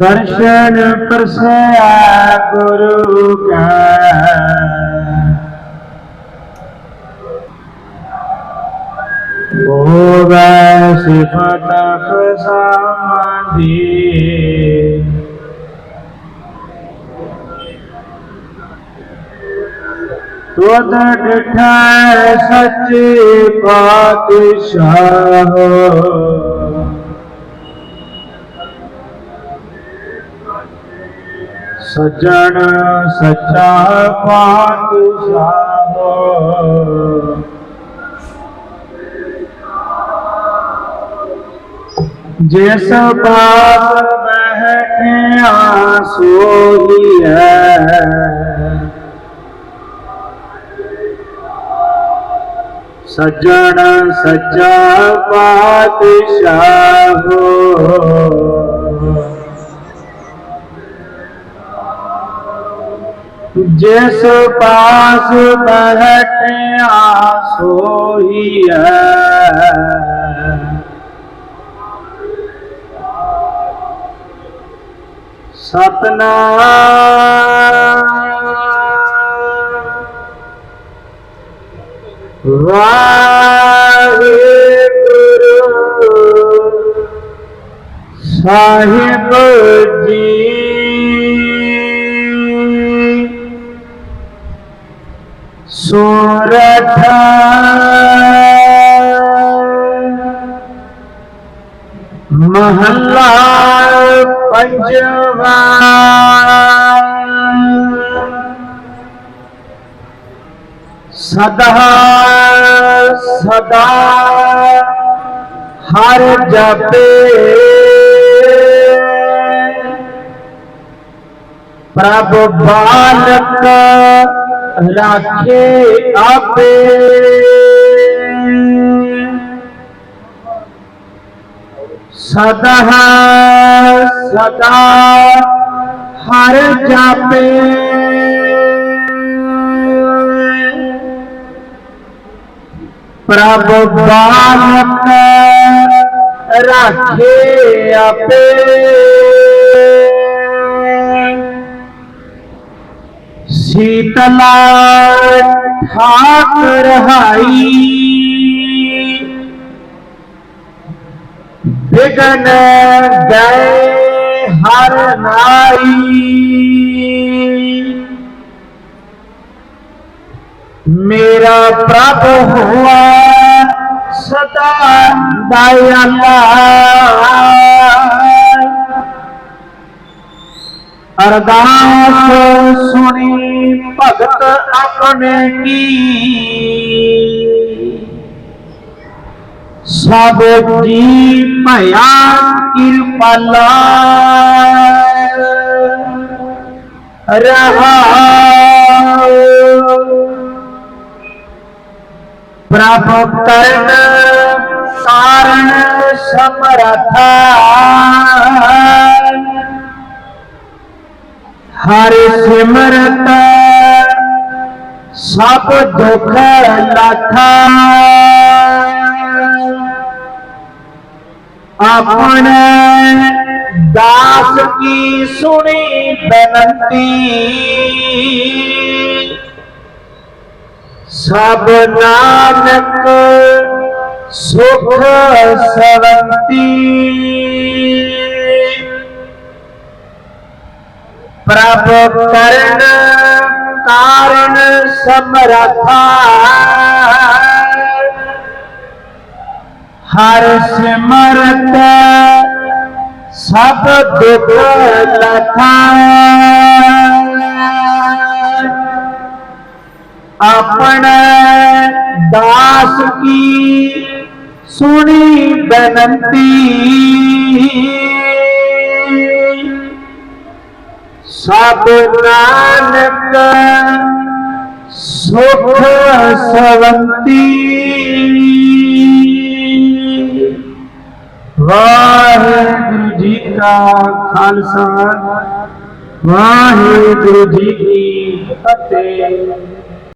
दर्शन परसया गुरु का। होगा सिफत समाधि। तुद पातशाह सजन सचा पातशाह जिस पास बैठे आँसू ही है सजन सचा पातशाह ਜਿਸ ਪਾਸ ਬਹਿਠਿਆ ਸੋਈ ਹੈ ਸਤਨਾਮ। ਵਾਹਿਗੁਰੂ। ਸਾਹਿਬ ਜੀ। सूरथ। महला पंचवा सदा सदा हर जपे। प्रभु बालक राखे आपे। सदा सदा हर जापे। प्रभु बालक राखे आपे। शीतला ठाक रहाई। बिगन गए हर नाई। मेरा प्रभ हुआ सदा दयाला अरदास सुनी भगत अपने की। सब जी मया कृपला रहा। प्रभ तरण कारण समरथा। ਹਰਿ ਸਿਮਰਤ ਸਭ ਦੁਖ ਲਾਥਾ ਆਪਣੇ ਦਾਸ ਕੀ ਸੁਣੀ ਬੇਨਤੀ? ਸਭ ਨਾਨਕ ਸੁਖ ਸਵੰਤੀ। प्रभ करण कारण समरथा। हर सिमरत सब दुख लथा। अपने दास की सुनी बनती। सब नानक सुख सवंती वागुरु जी का खालसा वागुरु जी की फतेह।